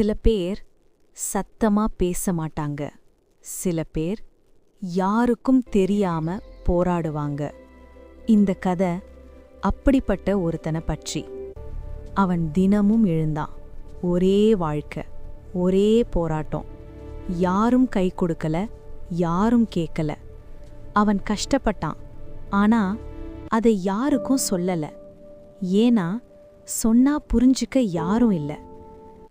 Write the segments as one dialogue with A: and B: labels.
A: சில பேர் சத்தமா பேச மாட்டாங்க. சில பேர் யாருக்கும் தெரியாம போராடுவாங்க. இந்த கதை அப்படிப்பட்ட ஒருத்தனை பற்றி. அவன் தினமும் எழுந்தான். ஒரே வாழ்க்கை ஒரே போராட்டம். யாரும் கை கொடுக்கல யாரும் கேட்கல. அவன் கஷ்டப்பட்டான். ஆனா அதை யாருக்கும் சொல்லல. ஏன்னா சொன்னா புரிஞ்சுக்க யாரும் இல்லை.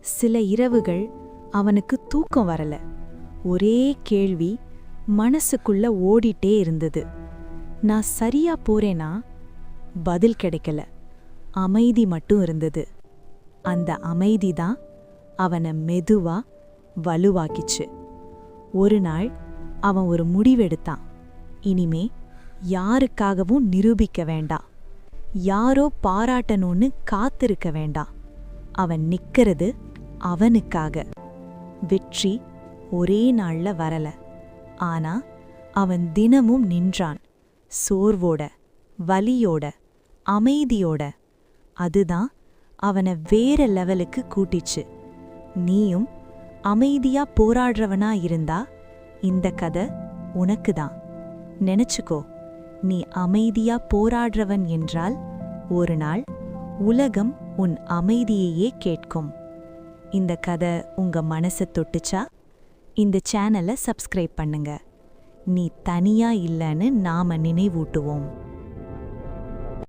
A: சில இரவுகள் அவனுக்கு தூக்கம் வரல. ஒரே கேள்வி மனசுக்குள்ள ஓடிட்டே இருந்தது. நான் சரியா போறேனா? பதில் கிடைக்கல. அமைதி மட்டும் இருந்தது. அந்த அமைதி தான் அவனை மெதுவா வலுவாக்கிச்சு. ஒரு நாள் அவன் ஒரு முடிவெடுத்தான். இனிமே யாருக்காகவும் நிரூபிக்க வேண்டாம். யாரோ பாராட்டணும்னு காத்திருக்க வேண்டாம். அவன் நிக்கிறது அவனுக்காக. வெற்றி ஒரே நாள்ல வரல. ஆனா அவன் தினமும் நின்றான். சோர்வோட வலியோட அமைதியோட. அதுதான் அவனை வேற லெவலுக்கு கூட்டிச்சு. நீயும் அமைதியா போராடுறவனா இருந்தா இந்த கதை உனக்கு தான் நினைச்சுக்கோ நீ அமைதியா போராடுறவன் என்றால் ஒரு நாள் உலகம் உன் அமைதியையே கேட்கும். இந்த கதை உங்க மனசை தொட்டுச்சா? இந்த சேனலை சப்ஸ்கிரைப் பண்ணுங்க. நீ தனியா இல்லைன்னு நாம நினைவூட்டுவோம்.